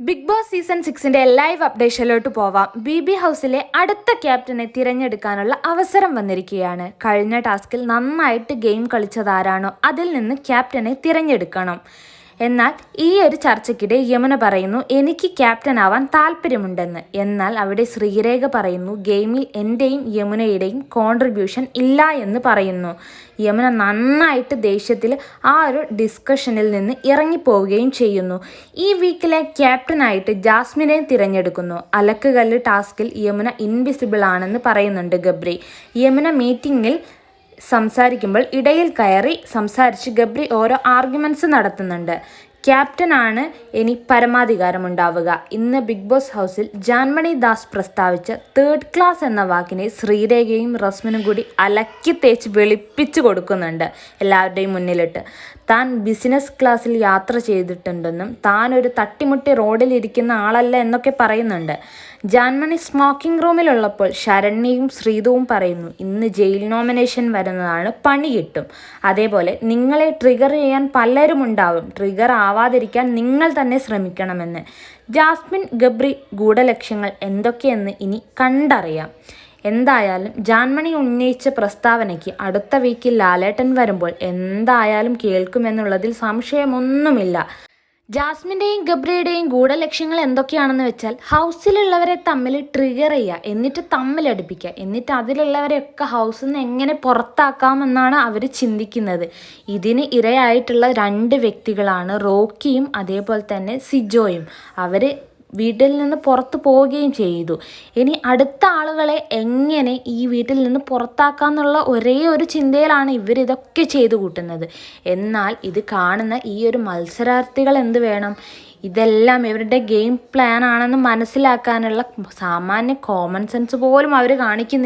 Big Boss season സിക്സിന്റെ live അപ്ഡേഷനിലോട്ട് പോവാം. ബി ബി ഹൗസിലെ അടുത്ത ക്യാപ്റ്റനെ തിരഞ്ഞെടുക്കാനുള്ള അവസരം വന്നിരിക്കുകയാണ്. കഴിഞ്ഞ ടാസ്കിൽ നന്നായിട്ട് ഗെയിം കളിച്ചതാരാണോ അതിൽ നിന്ന് ക്യാപ്റ്റനെ തിരഞ്ഞെടുക്കണം. എന്നാൽ ഈ ഒരു ചർച്ചയ്ക്കിടെ യമുന പറയുന്നു എനിക്ക് ക്യാപ്റ്റൻ ആവാൻ താല്പര്യമുണ്ടെന്ന് എന്നാൽ അവിടെ ശ്രീരേഖ പറയുന്നു ഗെയിമിൽ എന്റെയും യമുനയുടെയും കോൺട്രിബ്യൂഷൻ ഇല്ല എന്ന് പറയുന്നു യമുന നന്നായിട്ട് ദേഷ്യത്തിൽ ആ ഒരു ഡിസ്കഷനിൽ നിന്ന് ഇറങ്ങിപ്പോവുകയും ചെയ്യുന്നു. ഈ വീക്കിലെ ക്യാപ്റ്റനായിട്ട് ജാസ്മിനെ തിരഞ്ഞെടുക്കുന്നു. അലക്കുകല്ല് ടാസ്കിൽ യമുന ഇൻവിസിബിൾ ആണെന്ന് പറയുന്നുണ്ട് ഗബ്രി. യമുന മീറ്റിംഗിൽ സംസാരിക്കുമ്പോൾ ഇടയിൽ കയറി സംസാരിച്ച് ഗബ്രി ഓരോ ആർഗ്യുമെന്റ്സ് നടത്തുന്നുണ്ട്. ക്യാപ്റ്റനാണ് ഇനി പരമാധികാരമുണ്ടാവുക. ഇന്ന് ബിഗ് ബോസ് ഹൗസിൽ ജാൻമണി ദാസ് പ്രസ്താവിച്ച തേർഡ് ക്ലാസ് എന്ന വാക്കിനെ ശ്രീരേഖയും റസ്മിനും കൂടി അലക്കി തേച്ച് വെളുപ്പിച്ചു കൊടുക്കുന്നുണ്ട് എല്ലാവരുടെയും മുന്നിലിട്ട്. താൻ ബിസിനസ് ക്ലാസ്സിൽ യാത്ര ചെയ്തിട്ടുണ്ടെന്നും താൻ ഒരു തട്ടിമുട്ടി റോഡിൽ ഇരിക്കുന്ന ആളല്ല എന്നൊക്കെ പറയുന്നുണ്ട്. ജാൻമണി സ്മോക്കിംഗ് റൂമിലുള്ളപ്പോൾ ശരണ്യയും ശ്രീതുവും പറയുന്നു ഇന്ന് ജയിൽ നോമിനേഷൻ വരുന്നതാണ് പണി കിട്ടും. അതേപോലെ നിങ്ങളെ ട്രിഗർ ചെയ്യാൻ പലരും ഉണ്ടാവും. ട്രിഗർ ആവാതിരിക്കാൻ നിങ്ങൾ തന്നെ ശ്രമിക്കണമെന്ന്. ജാസ്മിൻ ഗബ്രി ഗൂഢലക്ഷ്യങ്ങൾ എന്തൊക്കെയെന്ന് ഇനി കണ്ടറിയാം. എന്തായാലും ജാൻമണി ഉന്നയിച്ച പ്രസ്താവനയ്ക്ക് അടുത്ത വീക്കിൽ ലാലേട്ടൻ വരുമ്പോൾ എന്തായാലും കേൾക്കുമെന്നുള്ളതിൽ സംശയമൊന്നുമില്ല. ജാസ്മിന്റെയും ഗബ്രിയുടെയും ഗൂഢലക്ഷ്യങ്ങൾ എന്തൊക്കെയാണെന്ന് വെച്ചാൽ ഹൗസിലുള്ളവരെ തമ്മിൽ ട്രിഗർ ചെയ്യുക എന്നിട്ട് തമ്മിലടുപ്പിക്കുക എന്നിട്ട് അതിലുള്ളവരെയൊക്കെ ഹൗസിൽ നിന്ന് എങ്ങനെ പുറത്താക്കാമെന്നാണ് അവർ ചിന്തിക്കുന്നത്. ഇതിന് ഇരയായിട്ടുള്ള രണ്ട് വ്യക്തികളാണ് റോക്കിയും അതേപോലെ തന്നെ സിജോയും. അവർ വീട്ടിൽ നിന്ന് പുറത്തു പോവുകയും ചെയ്തു. ഇനി അടുത്ത ആളുകളെ എങ്ങനെ ഈ വീട്ടിൽ നിന്ന് പുറത്താക്കാന്നുള്ള ഒരേ ഒരു ചിന്തയിലാണ് ഇവരിതൊക്കെ ചെയ്തു കൂട്ടുന്നത്. എന്നാൽ ഇത് കാണുന്ന ഈ ഒരു മത്സരാർത്ഥികൾ എന്ത് വേണം? ഇതെല്ലാം ഇവരുടെ ഗെയിം പ്ലാൻ ആണെന്ന് മനസ്സിലാക്കാനുള്ള സാമാന്യ കോമൺ സെൻസ് പോലും അവർ കാണിക്കുന്നില്ല.